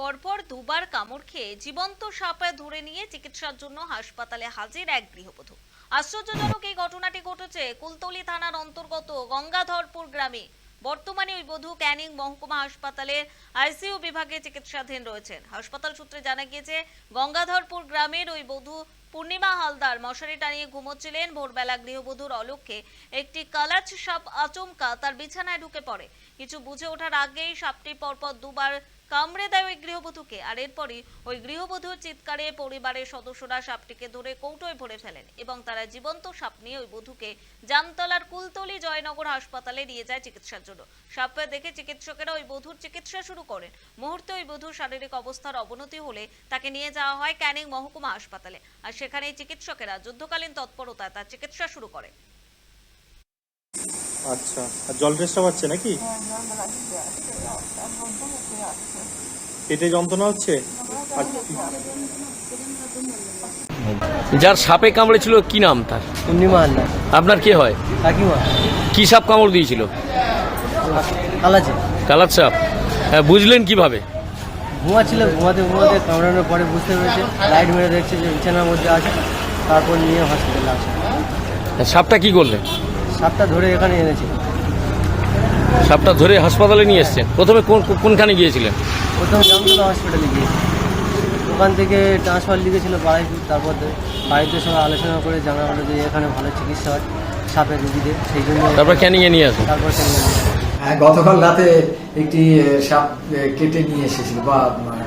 পরপর দুবার কামড় খেয়ে জীবন্ত সাপে ধরে নিয়ে চিকিৎসার জন্য হাসপাতালে হাজির এক গৃহবধূ। আশ্চর্যজনক এই ঘটনাটি ঘটেছে কুলতলি থানার অন্তর্গত গঙ্গাধরপুর গ্রামে। বর্তমানে ওই বধূ ক্যানিং মহকুমা হাসপাতালে আইসিইউ বিভাগে চিকিৎসাধীন রয়েছেন। হাসপাতাল সূত্রে জানা গিয়েছে, গঙ্গাধরপুর গ্রামের ওই বধূ পূর্ণিমা হালদার মশারি টানিয়ে ঘুমোচ্ছিলেন। ভোরবেলা গৃহবধূর অলক্ষ্যে একটি কালাচ সাপ আচমকা তার বিছানায় ঢুকে পড়ে। কিছু বুঝে ওঠার আগেই সাপটি পরপর দুবার কামড়ে দেয় ওই গৃহবধূকে। আর এরপরই ওই গৃহবধূর চিৎকারে পরিবারের সদস্যরা সাপটিকে ধরে কৌটোয় ভরে ফেলেন এবং তারা জীবন্ত সাপ নিয়ে ওই বধূকে জামতলার কুলতলি জয়নগর হাসপাতালে নিয়ে যায় চিকিৎসার জন্য। সাপ দেখে চিকিৎসকেরা ওই বধূর চিকিৎসা শুরু করেন। মুহূর্তে ওই বধূর শারীরিক অবস্থার অবনতি হলে তাকে নিয়ে যাওয়া হয় ক্যানিং মহকুমা হাসপাতালে। আর সেখানেই চিকিৎসকেরা যুদ্ধকালীন তৎপরতায় তার চিকিৎসা শুরু করে আচ্ছা আর জল টেস্টটা পাচ্ছে নাকি? পেটে যন্ত্রণা হচ্ছে? যার সাপে কামড়েছিল কি নাম তার? পূর্ণিমা আপনার কে হয়? কাকিমা। কি সাপ কামড় দিয়েছিল? কালাচে। কালার সাপ। হ্যাঁ, বুঝলেন কীভাবে? ঘুমাচ্ছিল ঘুমাতে ঘুমাতে কামড়ানোর পরে বুঝতে পেরেছে লাইট মেরে দেখছে যে বিছানার মধ্যে আছে তারপর নিয়ে হসপিটালে আসে। সাপটা কি করলেন? সাপটা ধরে এখানে এনেছে। সাপটা ধরে হাসপাতালে নিয়ে এসছেন প্রথমে কোন কোনখানে গিয়েছিলেন? প্রথমে জামতলা হসপিটালে গিয়েছে ওখান থেকে ট্রান্সফার লিখেছিল বাড়াইপুর তারপর বাড়িতে সঙ্গে আলোচনা করে জানা হলো যে এখানে ভালো চিকিৎসা হয় সাপের রুগীদের সেই জন্য তারপর ক্যানিংয়ে নিয়ে আসেন? তারপর সেখানে হ্যাঁ, গতকাল রাতে একটি সাপ কেটে নিয়ে এসেছিল বা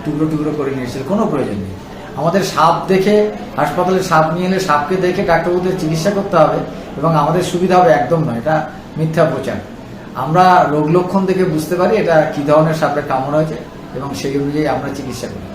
টুকরো টুকরো করে নিয়ে এসেছিল কোনো প্রয়োজন নেই। আমাদের সাপ দেখে হাসপাতালে সাপ নিয়ে এলে সাপকে দেখে ডাক্তারবাবুদের চিকিৎসা করতে হবে এবং আমাদের সুবিধা হবে একদম নয় এটা মিথ্যা প্রচার। আমরা রোগ লক্ষণ দেখে বুঝতে পারি এটা কি ধরনের সাপের কামড় হয়েছে এবং সেই অনুযায়ী আমরা চিকিৎসা করি।